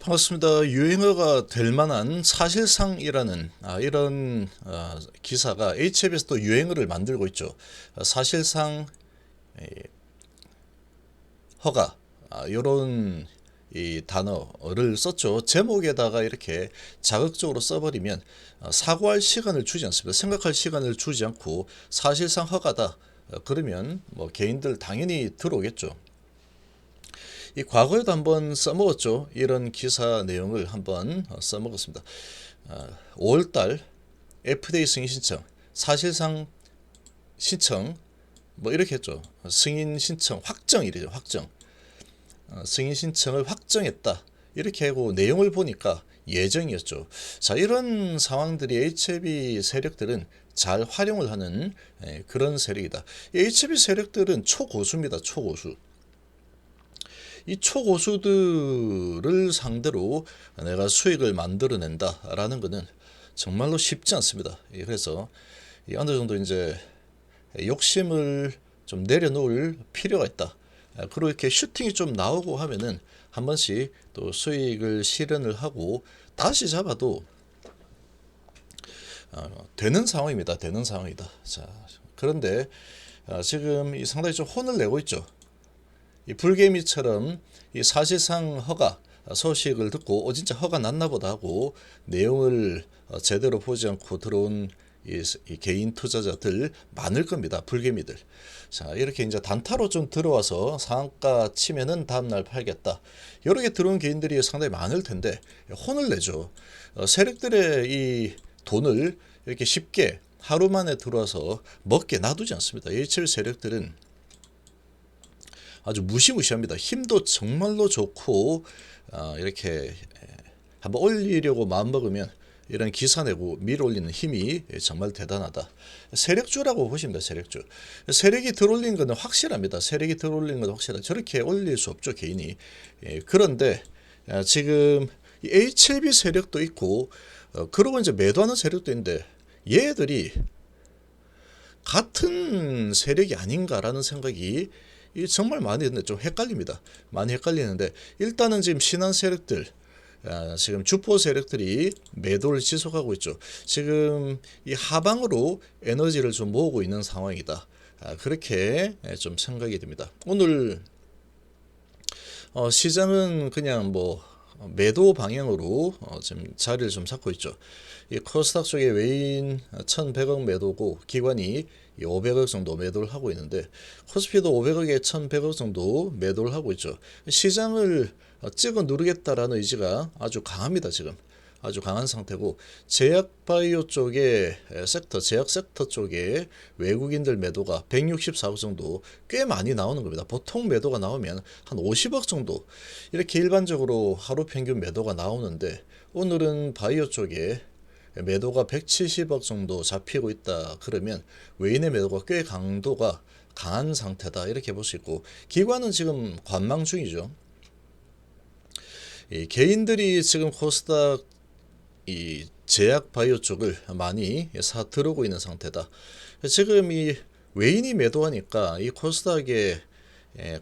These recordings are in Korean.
반갑습니다. 유행어가 될 만한 사실상이라는 아, 이런 어, 기사가 HF에서도 유행어를 만들고 있죠. 어, 사실상 에, 허가 아, 이런 이 단어를 썼죠. 제목에다가 이렇게 자극적으로 써버리면 어, 사고할 시간을 주지 않습니다. 생각할 시간을 주지 않고 사실상 허가다. 어, 그러면 뭐 개인들 당연히 들어오겠죠. 이 과거에도 한번 써먹었죠. 이런 기사 내용을 한번 어, 써먹었습니다. 어, 5월달 FDA 승인 신청, 사실상 신청 뭐 이렇게 했죠. 승인 신청 확정이래죠. 확정. 어, 승인 신청을 확정했다. 이렇게 하고 내용을 보니까 예정이었죠. 자, 이런 상황들이 HB 세력들은 잘 활용을 하는 예, 그런 세력이다. 이 HB 세력들은 초고수입니다. 초고수. 이 초고수들을 상대로 내가 수익을 만들어낸다라는 것은 정말로 쉽지 않습니다. 예, 그래서 이 어느 정도 이제 욕심을 좀 내려놓을 필요가 있다. 아, 그리고 이렇게 슈팅이 좀 나오고 하면은 한 번씩 또 수익을 실현을 하고 다시 잡아도 어, 되는 상황입니다. 되는 상황이다. 자, 그런데 아, 지금 이 상당히 좀 혼을 내고 있죠. 이 불개미처럼 이 사실상 허가 소식을 듣고 어 진짜 허가 났나 보다 하고 내용을 어, 제대로 보지 않고 들어온 이, 이 개인 투자자들 많을 겁니다. 불개미들. 자, 이렇게 이제 단타로 좀 들어와서 상한가 치면은 다음날 팔겠다. 개 들어온 개인들이 상당히 많을 텐데 혼을 내죠. 어, 세력들의 이 돈을 이렇게 쉽게 하루 만에 들어와서 먹게 놔두지 않습니다. 일칠 세력들은 아주 무시무시합니다. 힘도 정말로 좋고 어, 이렇게 한번 올리려고 마음먹으면 이런 기사 내고 밀어 올리는 힘이 정말 대단하다. 세력주라고 보시면 됩니다. 세력주. 세력이 들어올린 것은 확실합니다. 세력이 들어올린 것은 확실하다. 저렇게 올릴 수 없죠. 개인이. 예, 그런데 아, 지금 H7B 세력도 있고 어, 그러고 이제 매도하는 세력도 있는데 얘들이 같은 세력이 아닌가라는 생각이 이 정말 많이 드는데 좀 헷갈립니다. 많이 헷갈리는데 일단은 지금 신한 세력들 아, 지금 주포 세력들이 매도를 지속하고 있죠. 지금 이 하방으로 에너지를 좀 모으고 있는 상황이다. 아, 그렇게 좀 생각이 듭니다. 오늘 어, 시장은 그냥 뭐 매도 방향으로 어, 지금 자리를 좀 잡고 있죠. 이 코스닥 쪽에 외인 1,100억 매도고 기관이 500억 정도 매도를 하고 있는데 코스피도 500억에 1,100억 정도 매도를 하고 있죠. 시장을 찍어 누르겠다라는 의지가 아주 강합니다. 지금 아주 강한 상태고 제약 바이오 쪽에 섹터 제약 섹터 쪽에 외국인들 매도가 164억 정도 꽤 많이 나오는 겁니다. 보통 매도가 나오면 한 50억 정도 이렇게 일반적으로 하루 평균 매도가 나오는데 오늘은 바이오 쪽에 매도가 170억 정도 잡히고 있다 그러면 외인의 매도가 꽤 강도가 강한 상태다 이렇게 볼 수 있고 기관은 지금 관망 중이죠. 이 개인들이 지금 코스닥 이 제약 바이오 쪽을 많이 사 들어오고 있는 상태다. 지금 이 외인이 매도하니까 이 코스닥의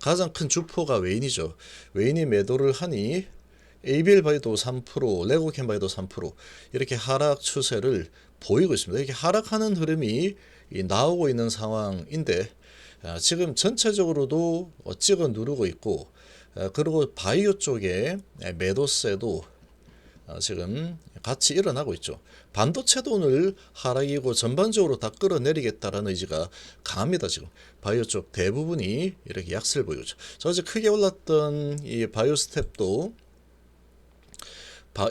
가장 큰 주포가 외인이죠. 외인이 매도를 하니 ABL 바이도 3%, 레고캠 바이도 3% 이렇게 하락 추세를 보이고 있습니다. 이렇게 하락하는 흐름이 나오고 있는 상황인데 아, 지금 전체적으로도 찍어 누르고 있고 아, 그리고 바이오 쪽에 매도세도 아, 지금 같이 일어나고 있죠. 반도체도 오늘 하락이고 전반적으로 다 끌어내리겠다라는 의지가 강합니다. 지금 바이오 쪽 대부분이 이렇게 약세를 보이고 있죠. 저 어제 크게 올랐던 이 바이오 스텝도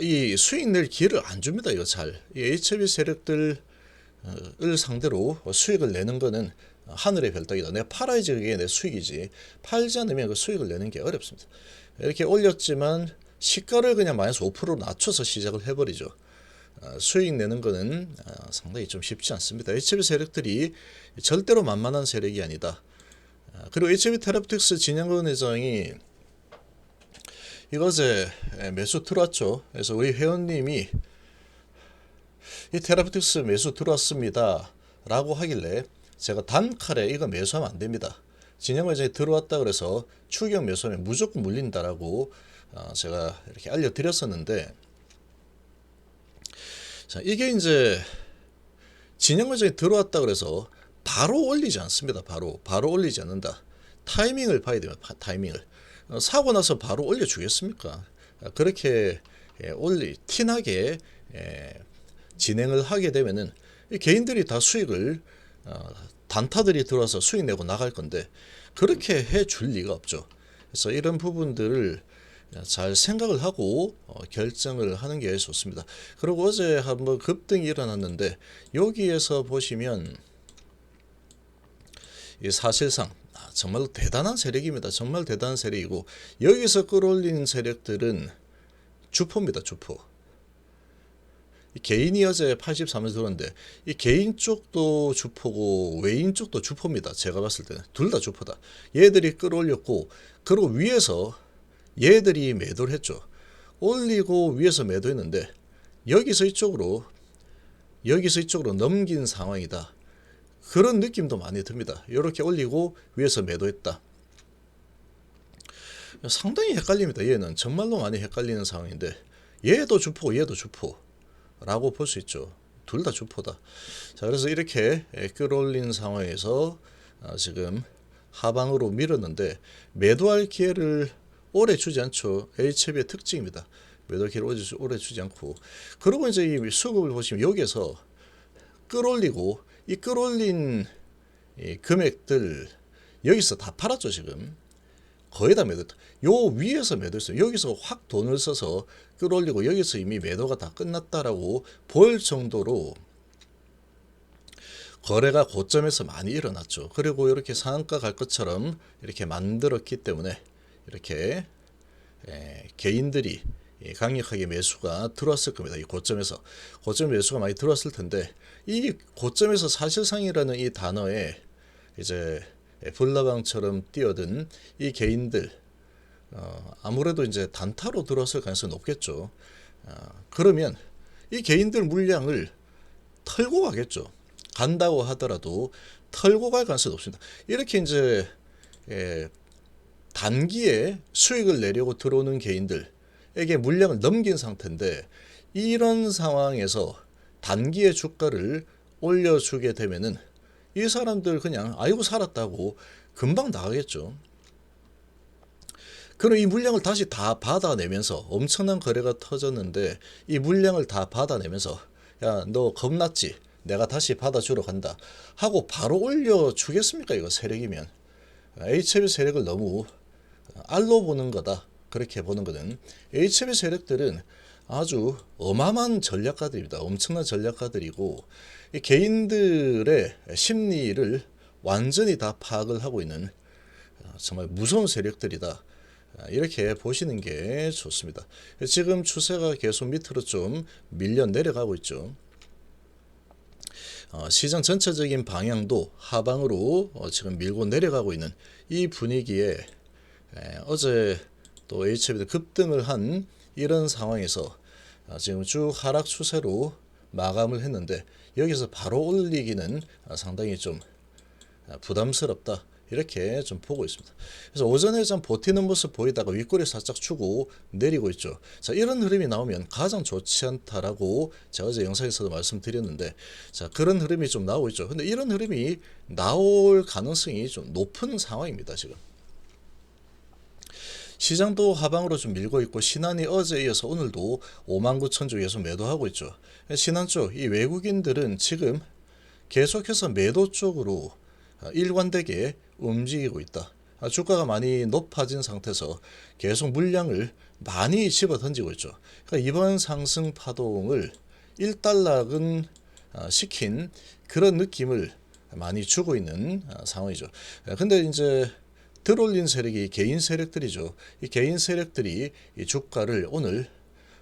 이 수익 낼 기회를 안 줍니다. 이거 잘. 이 HB 세력들을 상대로 수익을 내는 거는 하늘의 별따기다. 내가 팔아야지 그게 내 수익이지. 팔지 않으면 그 수익을 내는 게 어렵습니다. 이렇게 올렸지만 시가를 그냥 마이너스 5%로 낮춰서 시작을 해버리죠. 수익 내는 거는 상당히 좀 쉽지 않습니다. HB 세력들이 절대로 만만한 세력이 아니다. 그리고 HB 테라피틱스 진양근 회장이 이것에 매수 들어왔죠. 그래서 우리 회원님이 이 테라피틱스 매수 들어왔습니다. 라고 하길래 제가 단칼에 이거 매수하면 안 됩니다. 진영 매장에 들어왔다 그래서 추격 매수하면 무조건 물린다라고 어, 제가 이렇게 알려드렸었는데 자 이게 이제 진영 매장에 들어왔다 그래서 바로 올리지 않습니다. 바로 바로 올리지 않는다. 타이밍을 봐야. 파- 타이밍을 어, 사고 나서 바로 올려주겠습니까? 아, 그렇게 예, 올리 티나게 예, 진행을 하게 되면은 이 개인들이 다 수익을 어, 단타들이 들어와서 수익 내고 나갈 건데 그렇게 해 줄 리가 없죠. 그래서 이런 부분들을 잘 생각을 하고 어, 결정을 하는 게 좋습니다. 그리고 어제 한번 급등이 일어났는데 여기에서 보시면 이 사실상 아, 정말로 대단한 세력입니다. 정말 대단한 세력이고 여기서 끌어올리는 세력들은 주포입니다. 주포. 이 개인이 어제 83을 들었는데 이 개인 쪽도 주포고 외인 쪽도 주포입니다. 제가 봤을 때는 둘 다 주포다. 얘들이 끌어올렸고 그리고 위에서 얘들이 매도를 했죠. 올리고 위에서 매도했는데 여기서 이쪽으로 여기서 이쪽으로 넘긴 상황이다. 그런 느낌도 많이 듭니다. 이렇게 올리고 위에서 매도했다. 상당히 헷갈립니다. 얘는 정말로 많이 헷갈리는 상황인데 얘도 주포, 얘도 주포라고 볼 수 있죠. 둘 다 주포다. 자, 그래서 이렇게 끌어올린 상황에서 아, 지금 하방으로 밀었는데 매도할 기회를 오래 주지 않죠. HB의 특징입니다. 매도 기회를 오래 주지 않고 그리고 이제 이 수급을 보시면 여기에서 끌어올리고 이 끌어올린 이 금액들 여기서 다 팔았죠 지금. 거의 다 매도 요 위에서 매도했어요. 여기서 확 돈을 써서 끌어올리고 여기서 이미 매도가 다 끝났다라고 볼 정도로 거래가 고점에서 많이 일어났죠. 그리고 이렇게 상한가 갈 것처럼 이렇게 만들었기 때문에 이렇게 에, 개인들이 이 강력하게 매수가 들어왔을 겁니다. 이 고점에서. 고점 매수가 많이 들어왔을 텐데 이 고점에서 사실상이라는 이 단어에 이제 불나방처럼 뛰어든 이 개인들 어, 아무래도 이제 단타로 들어왔을 가능성이 높겠죠. 어, 그러면 이 개인들 물량을 털고 가겠죠. 간다고 하더라도 털고 갈 가능성이 높습니다. 이렇게 이제 예, 단기에 수익을 내려고 들어오는 개인들에게 물량을 넘긴 상태인데 이런 상황에서 단기에 주가를 올려주게 되면은 이 사람들 그냥 아이고 살았다고 금방 나가겠죠. 그럼 이 물량을 다시 다 받아내면서 엄청난 거래가 터졌는데 이 물량을 다 받아내면서 야 너 겁났지? 내가 다시 받아주러 간다 하고 바로 올려주겠습니까 이거 세력이면 HB 세력을 너무 알로 보는 거다. 그렇게 보는 거는 HB 세력들은 아주 어마어마한 전략가들입니다. 엄청난 전략가들이고 이 개인들의 심리를 완전히 다 파악을 하고 있는 어, 정말 무서운 세력들이다. 아, 이렇게 보시는 게 좋습니다. 지금 추세가 계속 밑으로 좀 밀려 내려가고 있죠. 어, 시장 전체적인 방향도 하방으로 어, 지금 밀고 내려가고 있는 이 분위기에 에, 어제 또 HB도 급등을 한 이런 상황에서 아, 지금 쭉 하락 추세로 마감을 했는데 여기서 바로 올리기는 아, 상당히 좀 아, 부담스럽다. 이렇게 좀 보고 있습니다. 그래서 오전에 좀 버티는 모습 보이다가 윗꼬리 살짝 추고 내리고 있죠. 자, 이런 흐름이 나오면 가장 좋지 않다라고 제가 어제 영상에서도 말씀드렸는데 자, 그런 흐름이 좀 나오고 있죠. 근데 이런 흐름이 나올 가능성이 좀 높은 상황입니다, 지금. 시장도 하방으로 좀 밀고 있고 신한이 어제 이어서 오늘도 5만 9천 주 계속 매도하고 있죠. 신한 쪽 이 외국인들은 지금 계속해서 매도 쪽으로 아, 일관되게 움직이고 있다. 아, 주가가 많이 높아진 상태에서 계속 물량을 많이 집어 던지고 있죠. 그러니까 이번 상승 파동을 일단락은 아, 시킨 그런 느낌을 많이 주고 있는 아, 상황이죠. 아, 근데 이제 들어올린 세력이 개인 세력들이죠. 이 개인 세력들이 이 주가를 오늘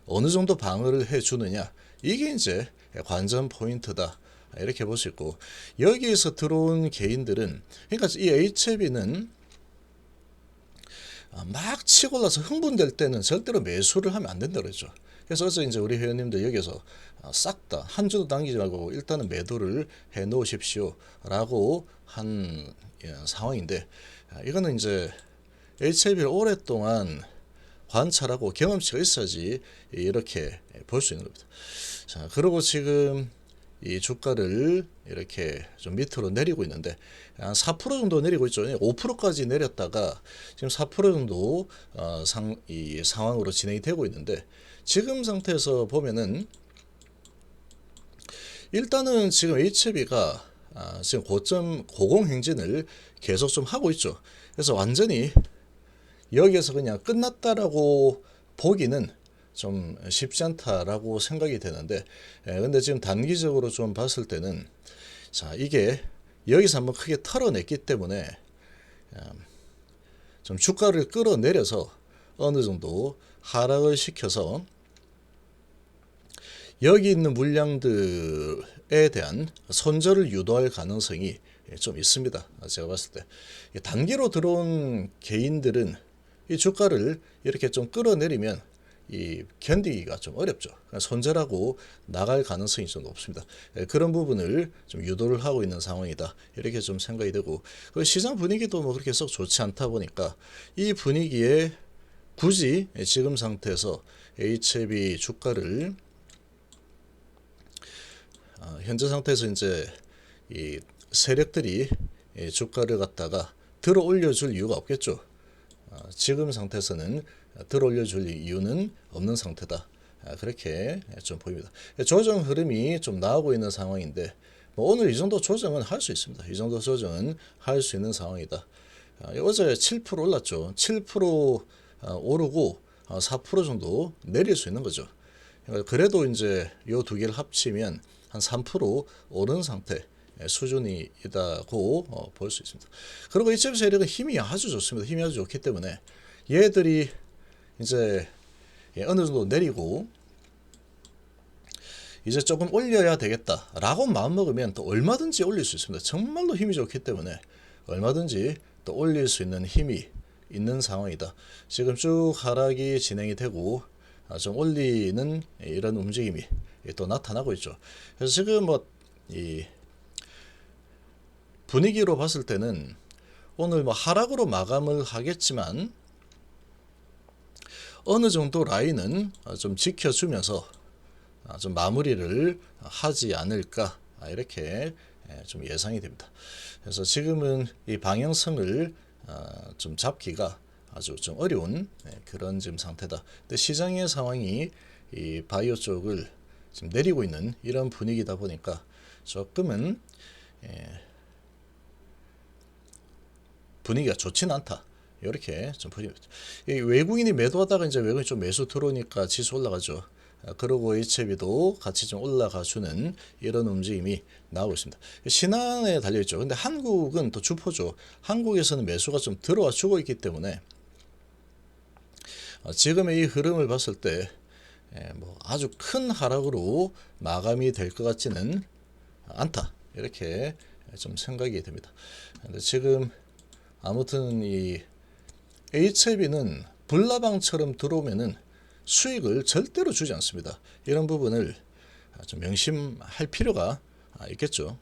어느 정도 방어를 해 주느냐 이게 이제 관전 포인트다. 이렇게 볼 수 있고 여기에서 들어온 개인들은 그러니까 이 HB는 막 치고 올라서 흥분될 때는 절대로 매수를 하면 안 된다 그랬죠. 그래서 어제 이제 우리 회원님들 여기서 싹 다 한 주도 당기지 말고 일단은 매도를 해 놓으십시오라고 한 예, 상황인데 아, 이거는 이제 HLB를 오랫동안 관찰하고 경험치가 있어야지 이렇게 볼 수 있는 겁니다. 자, 그리고 지금 이 주가를 이렇게 좀 밑으로 내리고 있는데 한 4% 정도 내리고 있죠. 5%까지 내렸다가 지금 4% 정도 어, 상, 이 상황으로 진행이 되고 있는데 지금 상태에서 보면은 일단은 지금 HB가 아, 지금 고점 고공 행진을 계속 좀 하고 있죠. 그래서 완전히 여기에서 그냥 끝났다라고 보기는 좀 쉽지 않다라고 생각이 되는데, 예, 근데 지금 단기적으로 좀 봤을 때는 자 이게 여기서 한번 크게 털어냈기 때문에 음, 좀 주가를 끌어내려서 어느 정도 하락을 시켜서 여기 있는 물량들 에 대한 손절을 유도할 가능성이 좀 있습니다. 제가 봤을 때 단기로 들어온 개인들은 이 주가를 이렇게 좀 끌어내리면 이 견디기가 좀 어렵죠. 손절하고 나갈 가능성이 좀 높습니다. 예, 그런 부분을 좀 유도를 하고 있는 상황이다. 이렇게 좀 생각이 되고 그 시장 분위기도 뭐 그렇게 썩 좋지 않다 보니까 이 분위기에 굳이 지금 상태에서 HB 주가를 어, 현재 상태에서 이제 이 세력들이 이 주가를 갖다가 들어 올려줄 이유가 없겠죠. 어, 지금 상태에서는 들어 올려줄 이유는 없는 상태다. 아, 그렇게 좀 보입니다. 조정 흐름이 좀 나오고 있는 상황인데 뭐 오늘 이 정도 조정은 할 수 있습니다. 이 정도 조정은 할 수 있는 상황이다. 아, 어제 7% 올랐죠. 7% 아, 오르고 4% 정도 내릴 수 있는 거죠. 그래도 이제 요 두 개를 합치면 한 3% 오른 상태 수준이다고 어, 볼수 있습니다. 그리고 이점 세력은 힘이 아주 좋습니다. 힘이 아주 좋기 때문에 얘들이 이제 예, 어느 정도 내리고 이제 조금 올려야 되겠다라고 마음먹으면 또 얼마든지 올릴 수 있습니다. 정말로 힘이 좋기 때문에 얼마든지 또 올릴 수 있는 힘이 있는 상황이다. 지금 쭉 하락이 진행이 되고 아, 좀 올리는 이런 움직임이 또 나타나고 있죠. 그래서 지금 뭐 이 분위기로 봤을 때는 오늘 뭐 하락으로 마감을 하겠지만 어느 정도 라인은 좀 지켜주면서 아, 좀 마무리를 하지 않을까 아, 이렇게 예, 좀 예상이 됩니다. 그래서 지금은 이 방향성을 아, 좀 잡기가 아주 좀 어려운 예, 그런 지금 상태다. 근데 시장의 상황이 이 바이오 쪽을 지금 내리고 있는 이런 분위기다 보니까 조금은 예, 분위기가 좋지는 않다. 이렇게 좀 보입니다. 외국인이 매도하다가 이제 외국인이 좀 매수 들어오니까 지수 올라가죠. 아, 그리고 HB도 같이 좀 올라가 주는 이런 움직임이 나오고 있습니다. 신한에 달려 있죠. 근데 한국은 또 주포죠. 한국에서는 매수가 좀 들어와 주고 있기 때문에 어, 지금의 이 흐름을 봤을 때 예, 뭐 아주 큰 하락으로 마감이 될 것 같지는 않다. 이렇게 좀 생각이 됩니다. 근데 지금 아무튼 이 HLB는 불나방처럼 들어오면은 수익을 절대로 주지 않습니다. 이런 부분을 좀 명심할 필요가 있겠죠.